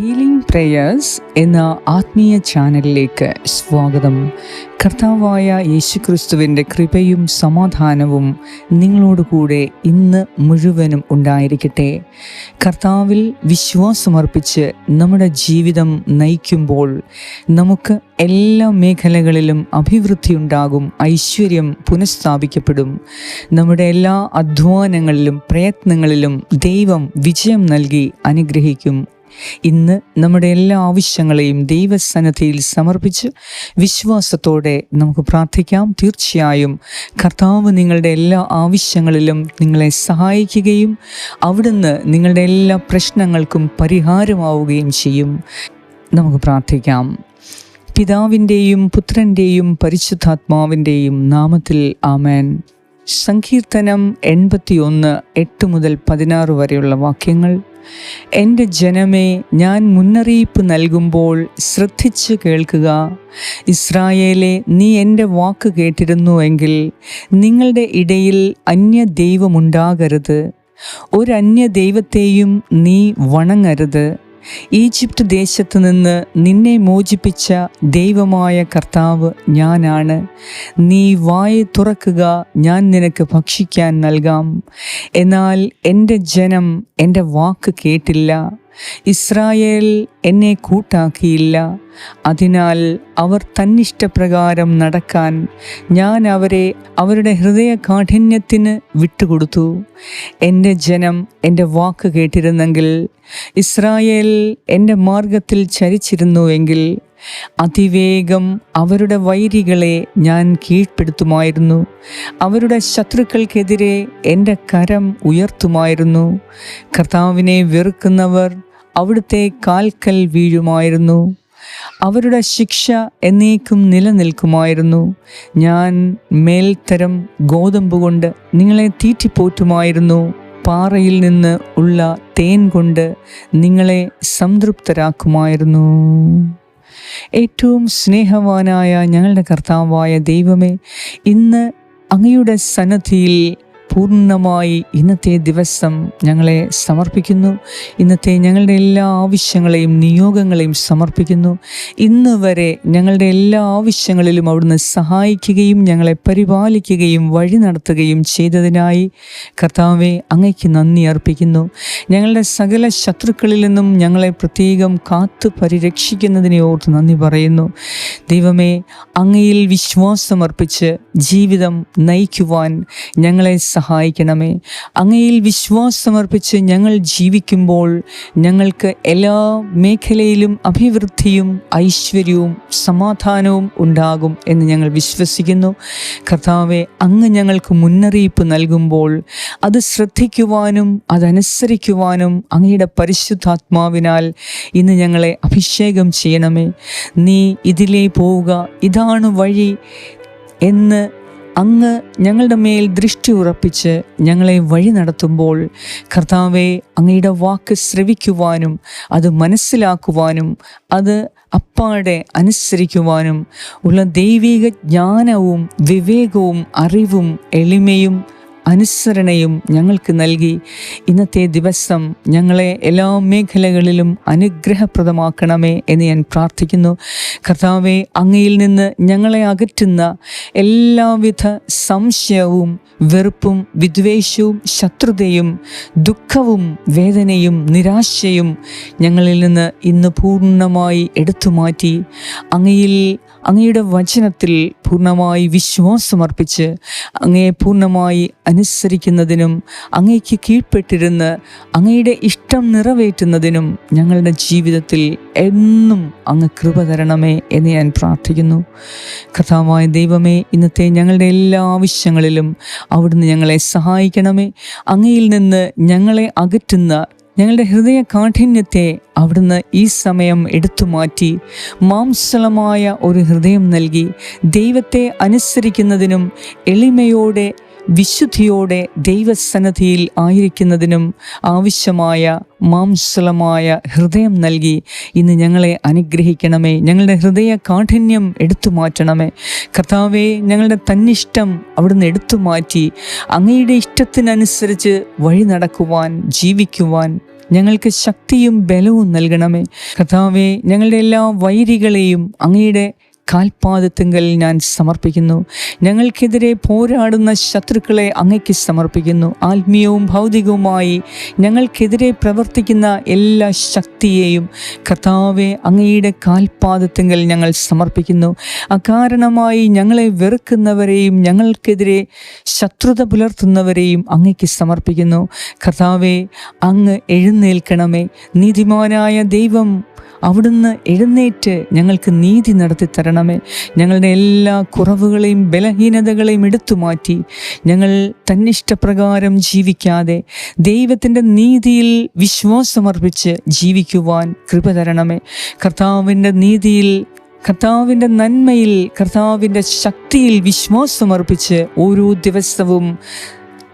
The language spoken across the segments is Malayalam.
ഹീലിംഗ് പ്രേയേഴ്സ് എന്ന ആത്മീയ ചാനലിലേക്ക് സ്വാഗതം. കർത്താവായ യേശുക്രിസ്തുവിന്റെ കൃപയും സമാധാനവും നിങ്ങളോടുകൂടെ ഇന്ന് മുഴുവനും ഉണ്ടായിരിക്കട്ടെ. കർത്താവിൽ വിശ്വാസമർപ്പിച്ച് നമ്മുടെ ജീവിതം നയിക്കുമ്പോൾ നമുക്ക് എല്ലാ മേഖലകളിലും അഭിവൃദ്ധി ഉണ്ടാകും ഐശ്വര്യം പുനഃസ്ഥാപിക്കപ്പെടും. നമ്മുടെ എല്ലാ അധ്വാനങ്ങളിലും പ്രയത്നങ്ങളിലും ദൈവം വിജയം നൽകി അനുഗ്രഹിക്കും. ഇന്ന് നമ്മുടെ എല്ലാ ആവശ്യങ്ങളെയും ദൈവസന്നദ്ധിയിൽ സമർപ്പിച്ച് വിശ്വാസത്തോടെ നമുക്ക് പ്രാർത്ഥിക്കാം. തീർച്ചയായും കർത്താവ് നിങ്ങളുടെ എല്ലാ ആവശ്യങ്ങളിലും നിങ്ങളെ സഹായിക്കുകയും അവിടുന്ന് നിങ്ങളുടെ എല്ലാ പ്രശ്നങ്ങൾക്കും പരിഹാരമാവുകയും ചെയ്യും. നമുക്ക് പ്രാർത്ഥിക്കാം. പിതാവിന്റെയും പുത്രന്റെയും പരിശുദ്ധാത്മാവിന്റെയും നാമത്തിൽ ആമേൻ. സങ്കീർത്തനം എൺപത്തിയൊന്ന് എട്ട് മുതൽ പതിനാറ് വരെയുള്ള വാക്യങ്ങൾ എന്റെ ജനമേ ഞാൻ മുന്നറിയിപ്പ് നൽകുമ്പോൾ ശ്രദ്ധിച്ച് കേൾക്കുക. ഇസ്രായേലെ നീ എന്റെ വാക്ക് കേട്ടിരുന്നുവെങ്കിൽ നിങ്ങളുടെ ഇടയിൽ അന്യ ദൈവമുണ്ടാകരുത് ഒരന്യ ദൈവത്തെയും നീ വണങ്ങരുത്. ഈജിപ്ത് ദേശത്തു നിന്ന് നിന്നെ മോചിപ്പിച്ച ദൈവമായ കർത്താവ് ഞാനാണ്. നീ വായ തുറക്കുക ഞാൻ നിനക്ക് ഭക്ഷിക്കാൻ നൽകാം. എന്നാൽ എന്റെ ജനം എന്റെ വാക്ക് കേട്ടില്ല. ഇസ്രായേൽ എന്നെ കൂട്ടാക്കിയില്ല. അതിനാൽ അവർ തന്നിഷ്ടപ്രകാരം നടക്കാൻ ഞാൻ അവരെ അവരുടെ ഹൃദയ കാഠിന്യത്തിന് വിട്ടുകൊടുത്തു. എന്റെ ജനം എന്റെ വാക്ക് കേട്ടിരുന്നെങ്കിൽ ഇസ്രായേൽ എന്റെ മാർഗത്തിൽ ചരിച്ചിരുന്നുവെങ്കിൽ അതിവേഗം അവരുടെ വൈരികളെ ഞാൻ കീഴ്പ്പെടുത്തുമായിരുന്നു. അവരുടെ ശത്രുക്കൾക്കെതിരെ എന്റെ കരം ഉയർത്തുമായിരുന്നു. കർത്താവിനെ വെറുക്കുന്നവർ അവിടുത്തെ കാൽക്കൽ വീഴുമായിരുന്നു. അവരുടെ ശിക്ഷ എന്നേക്കും നിലനിൽക്കുമായിരുന്നു. ഞാൻ മേൽത്തരം ഗോതമ്പ് കൊണ്ട് നിങ്ങളെ തീറ്റിപ്പോറ്റുമായിരുന്നു. പാറയിൽ നിന്ന് ഉള്ള തേൻ കൊണ്ട് നിങ്ങളെ സംതൃപ്തരാക്കുമായിരുന്നു. ഏറ്റവും സ്നേഹവാനായ ഞങ്ങളുടെ കർത്താവായ ദൈവമേ ഇന്ന് അങ്ങയുടെ സന്നദ്ധിയിൽ പൂർണമായി ഇന്നത്തെ ദിവസം ഞങ്ങളെ സമർപ്പിക്കുന്നു. ഇന്നത്തെ ഞങ്ങളുടെ എല്ലാ ആവശ്യങ്ങളെയും നിയോഗങ്ങളെയും സമർപ്പിക്കുന്നു. ഇന്ന് വരെ ഞങ്ങളുടെ എല്ലാ ആവശ്യങ്ങളിലും അവിടുന്ന് സഹായിക്കുകയും ഞങ്ങളെ പരിപാലിക്കുകയും വഴി നടത്തുകയും ചെയ്തതിനായി കർത്താവെ അങ്ങയ്ക്ക് നന്ദി അർപ്പിക്കുന്നു. ഞങ്ങളുടെ സകല ശത്രുക്കളിൽ നിന്നും ഞങ്ങളെ പ്രത്യേകം കാത്തു പരിരക്ഷിക്കുന്നതിനെ ഓർത്ത് നന്ദി പറയുന്നു. ദൈവമേ അങ്ങയിൽ വിശ്വാസമർപ്പിച്ച് ജീവിതം നയിക്കുവാൻ ഞങ്ങളെ സഹായിക്കണമേ. അങ്ങയിൽ വിശ്വാസമർപ്പിച്ച് ഞങ്ങൾ ജീവിക്കുമ്പോൾ ഞങ്ങൾക്ക് എല്ലാ മേഖലയിലും അഭിവൃദ്ധിയും ഐശ്വര്യവും സമാധാനവും ഉണ്ടാകും എന്ന് ഞങ്ങൾ വിശ്വസിക്കുന്നു. കർത്താവെ അങ്ങ് ഞങ്ങൾക്ക് മുന്നറിയിപ്പ് നൽകുമ്പോൾ അത് ശ്രദ്ധിക്കുവാനും അതനുസരിക്കുവാനും അങ്ങയുടെ പരിശുദ്ധാത്മാവിനാൽ ഇന്ന് ഞങ്ങളെ അഭിഷേകം ചെയ്യണമേ. നീ ഇതിലേ പോവുക. ഇതാണ് വഴി എന്ന് അങ്ങ് ഞങ്ങളുടെ മേൽ ദൃഷ്ടി ഉറപ്പിച്ച് ഞങ്ങളെ വഴി നടത്തുമ്പോൾ കർത്താവെ അങ്ങയുടെ വാക്ക് ശ്രവിക്കുവാനും അത് മനസ്സിലാക്കുവാനും അത് അപ്പാടെ അനുസരിക്കുവാനും ഉള്ള ദൈവിക ജ്ഞാനവും വിവേകവും അറിവും എളിമയും അനുസരണയും ഞങ്ങൾക്ക് നൽകി. ഇന്നത്തെ ദിവസം ഞങ്ങളെ എല്ലാ മേഖലകളിലും അനുഗ്രഹപ്രദമാക്കണമേ എന്ന് ഞാൻ പ്രാർത്ഥിക്കുന്നു. കർത്താവെ അങ്ങയിൽ നിന്ന് ഞങ്ങളെ അകറ്റുന്ന എല്ലാവിധ സംശയവും വെറുപ്പും വിദ്വേഷവും ശത്രുതയും ദുഃഖവും വേദനയും നിരാശയും ഞങ്ങളിൽ നിന്ന് ഇന്ന് പൂർണമായി എടുത്തു മാറ്റി അങ്ങയിൽ അങ്ങയുടെ വചനത്തിൽ പൂർണമായി വിശ്വാസമർപ്പിച്ച് അങ്ങയെ പൂർണമായി അനുസരിക്കുന്നതിനും അങ്ങയ്ക്ക് കീഴ്പ്പെട്ടിരുന്ന് അങ്ങയുടെ ഇഷ്ടം നിറവേറ്റുന്നതിനും ഞങ്ങളുടെ ജീവിതത്തിൽ എന്നും അങ്ങ് കൃപ തരണമേ എന്ന് ഞാൻ പ്രാർത്ഥിക്കുന്നു. കഥാവായ ദൈവമേ ഇന്നത്തെ ഞങ്ങളുടെ എല്ലാ ആവശ്യങ്ങളിലും അവിടുന്ന് ഞങ്ങളെ സഹായിക്കണമേ. അങ്ങയിൽ നിന്ന് ഞങ്ങളെ അകറ്റുന്ന ഞങ്ങളുടെ ഹൃദയ കാഠിന്യത്തെ അവിടുന്ന് ഈ സമയം എടുത്തു മാറ്റി മാംസളമായ ഒരു ഹൃദയം നൽകി ദൈവത്തെ അനുസരിക്കുന്നതിനും എളിമയോടെ വിശുദ്ധിയോടെ ദൈവസന്നദ്ധിയിൽ ആയിരിക്കുന്നതിനും ആവശ്യമായ മാംസലമായ ഹൃദയം നൽകി ഇന്ന് ഞങ്ങളെ അനുഗ്രഹിക്കണമേ. ഞങ്ങളുടെ ഹൃദയ കാഠിന്യം എടുത്തു മാറ്റണമേ. കർത്താവെ ഞങ്ങളുടെ തന്നിഷ്ടം അവിടുന്ന് എടുത്തു മാറ്റി അങ്ങയുടെ ഇഷ്ടത്തിനനുസരിച്ച് വഴി നടക്കുവാൻ ജീവിക്കുവാൻ ഞങ്ങൾക്ക് ശക്തിയും ബലവും നൽകണമേ. കർത്താവെ ഞങ്ങളുടെ എല്ലാ വൈരികളെയും അങ്ങയുടെ കാൽപാദത്തിങ്കൽ ഞാൻ സമർപ്പിക്കുന്നു. ഞങ്ങൾക്കെതിരെ പോരാടുന്ന ശത്രുക്കളെ അങ്ങയ്ക്ക് സമർപ്പിക്കുന്നു. ആത്മീയവും ഭൗതികവുമായി ഞങ്ങൾക്കെതിരെ പ്രവർത്തിക്കുന്ന എല്ലാ ശക്തിയെയും കർത്താവെ അങ്ങയുടെ കാൽപാദത്തുങ്കൽ ഞങ്ങൾ സമർപ്പിക്കുന്നു. അകാരണമായി ഞങ്ങളെ വെറുക്കുന്നവരെയും ഞങ്ങൾക്കെതിരെ ശത്രുത പുലർത്തുന്നവരെയും അങ്ങയ്ക്ക് സമർപ്പിക്കുന്നു. കർത്താവെ അങ്ങ് എഴുന്നേൽക്കണമേ. നീതിമാനായ ദൈവം അവിടുന്ന് എഴുന്നേറ്റ് ഞങ്ങൾക്ക് നീതി നടത്തി തരണമേ. ഞങ്ങളുടെ എല്ലാ കുറവുകളെയും ബലഹീനതകളെയും എടുത്തു മാറ്റി. ഞങ്ങൾ തന്നിഷ്ടപ്രകാരം ജീവിക്കാതെ ദൈവത്തിന്റെ നീതിയിൽ വിശ്വാസമർപ്പിച്ച് ജീവിക്കുവാൻ കൃപ തരണമേ. കർത്താവിന്റെ നീതിയിൽ കർത്താവിന്റെ നന്മയിൽ കർത്താവിന്റെ ശക്തിയിൽ വിശ്വാസമർപ്പിച്ച് ഓരോ ദിവസവും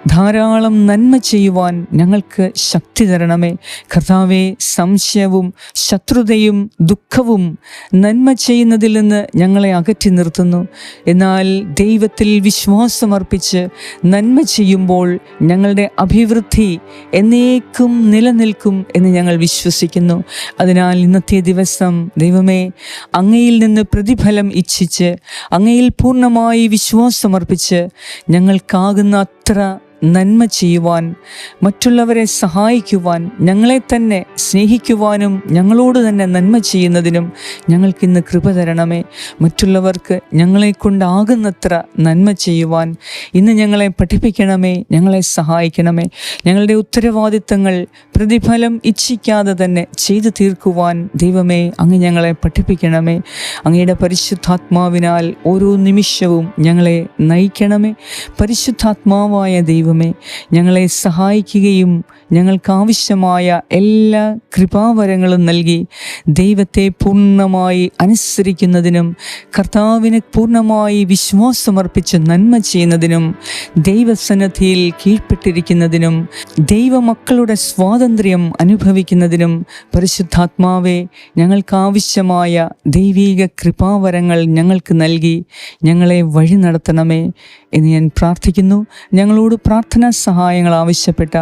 ധാരാളം നന്മ ചെയ്യുവാൻ ഞങ്ങൾക്ക് ശക്തി തരണമേ. കർത്താവെ സംശയവും ശത്രുതയും ദുഃഖവും നന്മ ചെയ്യുന്നതിൽ നിന്ന് ഞങ്ങളെ അകറ്റി നിർത്തുന്നു. എന്നാൽ ദൈവത്തിൽ വിശ്വാസമർപ്പിച്ച് നന്മ ചെയ്യുമ്പോൾ ഞങ്ങളുടെ അഭിവൃദ്ധി എന്നേക്കും നിലനിൽക്കും എന്ന് ഞങ്ങൾ വിശ്വസിക്കുന്നു. അതിനാൽ ഇന്നത്തെ ദിവസം ദൈവമേ അങ്ങയിൽ നിന്ന് പ്രതിഫലം ഇച്ഛിച്ച് അങ്ങയിൽ പൂർണമായി വിശ്വാസമർപ്പിച്ച് ഞങ്ങൾക്കാകുന്ന അത്ര നന്മ ചെയ്യുവാൻ മറ്റുള്ളവരെ സഹായിക്കുവാൻ ഞങ്ങളെ തന്നെ സ്നേഹിക്കുവാനും ഞങ്ങളോട് തന്നെ നന്മ ചെയ്യുന്നതിനും ഞങ്ങൾക്കിന്ന് കൃപ തരണമേ. മറ്റുള്ളവർക്ക് ഞങ്ങളെ കൊണ്ടാകുന്നത്ര നന്മ ചെയ്യുവാൻ ഇന്ന് ഞങ്ങളെ പഠിപ്പിക്കണമേ ഞങ്ങളെ സഹായിക്കണമേ. ഞങ്ങളുടെ ഉത്തരവാദിത്തങ്ങൾ പ്രതിഫലം ഇച്ഛിക്കാതെ തന്നെ ചെയ്തു തീർക്കുവാൻ ദൈവമേ അങ്ങ് ഞങ്ങളെ പഠിപ്പിക്കണമേ. അങ്ങയുടെ പരിശുദ്ധാത്മാവിനാൽ ഓരോ നിമിഷവും ഞങ്ങളെ നയിക്കണമേ. പരിശുദ്ധാത്മാവായ ദൈവമേ ഞങ്ങളെ സഹായിക്കുകയും ഞങ്ങൾക്കാവശ്യമായ എല്ലാ കൃപാവരങ്ങളും നൽകി ദൈവത്തെ പൂർണമായി അനുസരിക്കുന്നതിനും കർത്താവിന് പൂർണമായി വിശ്വാസമർപ്പിച്ച് നന്മ ചെയ്യുന്നതിനും ദൈവസന്നദ്ധിയിൽ കീഴ്പ്പെട്ടിരിക്കുന്നതിനും ദൈവമക്കളുടെ സ്വാതന്ത്ര്യം അനുഭവിക്കുന്നതിനും പരിശുദ്ധാത്മാവെ ഞങ്ങൾക്കാവശ്യമായ ദൈവീക കൃപാവരങ്ങൾ ഞങ്ങൾക്ക് നൽകി ഞങ്ങളെ വഴി നടത്തണമേ എന്ന് ഞാൻ പ്രാർത്ഥിക്കുന്നു. ഞങ്ങളോട് പ്രാർത്ഥനാ സഹായങ്ങൾ ആവശ്യപ്പെട്ട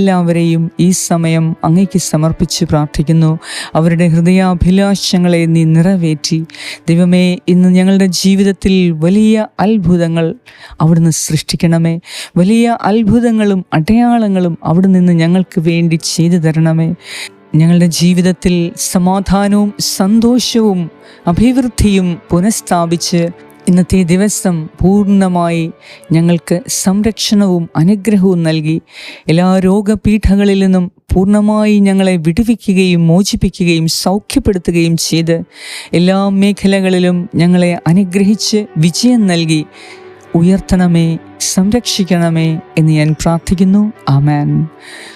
എല്ലാവരെയും ഈ സമയം അങ്ങേക്ക് സമർപ്പിച്ച് പ്രാർത്ഥിക്കുന്നു. അവരുടെ ഹൃദയാഭിലാഷങ്ങളെ നീ നിറവേറ്റി. ദൈവമേ ഇന്ന് ഞങ്ങളുടെ ജീവിതത്തിൽ വലിയ അത്ഭുതങ്ങൾ അവിടുന്ന് സൃഷ്ടിക്കണമേ. വലിയ അത്ഭുതങ്ങളും അടയാളങ്ങളും അവിടെ നിന്ന് ഞങ്ങൾക്ക് വേണ്ടി ചെയ്തു തരണമേ. ഞങ്ങളുടെ ജീവിതത്തിൽ സമാധാനവും സന്തോഷവും അഭിവൃദ്ധിയും പുനഃസ്ഥാപിച്ച് ഇന്നത്തെ ദിവസം പൂർണമായി ഞങ്ങൾക്ക് സംരക്ഷണവും അനുഗ്രഹവും നൽകി. എല്ലാ രോഗപീഠങ്ങളിൽ നിന്നും പൂർണമായി ഞങ്ങളെ വിടുവിക്കുകയും മോചിപ്പിക്കുകയും സൗഖ്യപ്പെടുത്തുകയും ചെയ്ത് എല്ലാ മേഖലകളിലും ഞങ്ങളെ അനുഗ്രഹിച്ച് വിജയം നൽകി. ഉയർത്തണമേ സംരക്ഷിക്കണമേ എന്ന് ഞാൻ പ്രാർത്ഥിക്കുന്നു. ആമാൻ.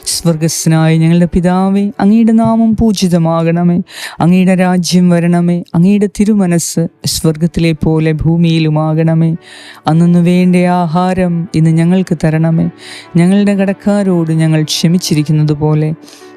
സ്വർഗസ്നായ ഞങ്ങളുടെ പിതാവേ അങ്ങയുടെ നാമം പൂജിതമാകണമേ. അങ്ങയുടെ രാജ്യം വരണമേ. അങ്ങയുടെ തിരുമനസ് സ്വർഗത്തിലെ പോലെ ഭൂമിയിലുമാകണമേ. അന്നു വേണ്ട ആഹാരം ഇന്ന് ഞങ്ങൾക്ക് തരണമേ. ഞങ്ങളുടെ കടക്കാരോട് ഞങ്ങൾ ക്ഷമിച്ചിരിക്കുന്നത് പോലെ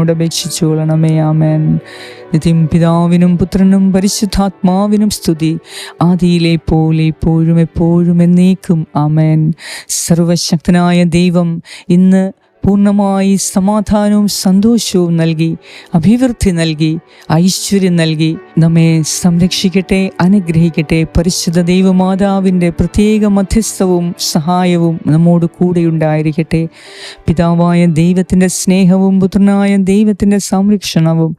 അപേക്ഷിച്ചുകൊള്ളണമേ ആമേൻ. നിത്യം പിതാവിനും പുത്രനും പരിശുദ്ധാത്മാവിനും സ്തുതി. ആദിയിലെ പോലെ ഇപ്പോഴും എപ്പോഴും എന്നേക്കും. ആമേൻ. സർവശക്തനായ ദൈവം ഇന്ന് പൂർണമായി സമാധാനവും സന്തോഷവും നൽകി അഭിവൃദ്ധി നൽകി ഐശ്വര്യം നൽകി. നമ്മെ സംരക്ഷിക്കട്ടെ അനുഗ്രഹിക്കട്ടെ. പരിശുദ്ധ ദൈവമാതാവിന്റെ പ്രത്യേക മധ്യസ്ഥവും സഹായവും നമ്മോട് കൂടെയുണ്ടായിരിക്കട്ടെ പിതാവായ ദൈവത്തിന്റെ സ്നേഹവും പുത്രനായ ദൈവത്തിന്റെ സംരക്ഷണവും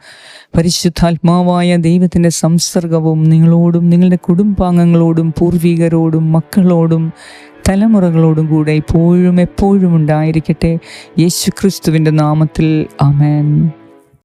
പരിശുദ്ധാത്മാവായ ദൈവത്തിന്റെ സംസർഗവും നിങ്ങളോടും നിങ്ങളുടെ കുടുംബാംഗങ്ങളോടും പൂർവികരോടും മക്കളോടും തലമുറകളോടും കൂടെ ഇപ്പോഴും എപ്പോഴും ഉണ്ടായിരിക്കട്ടെ. യേശു ക്രിസ്തുവിന്റെ നാമത്തിൽ. അമേൻ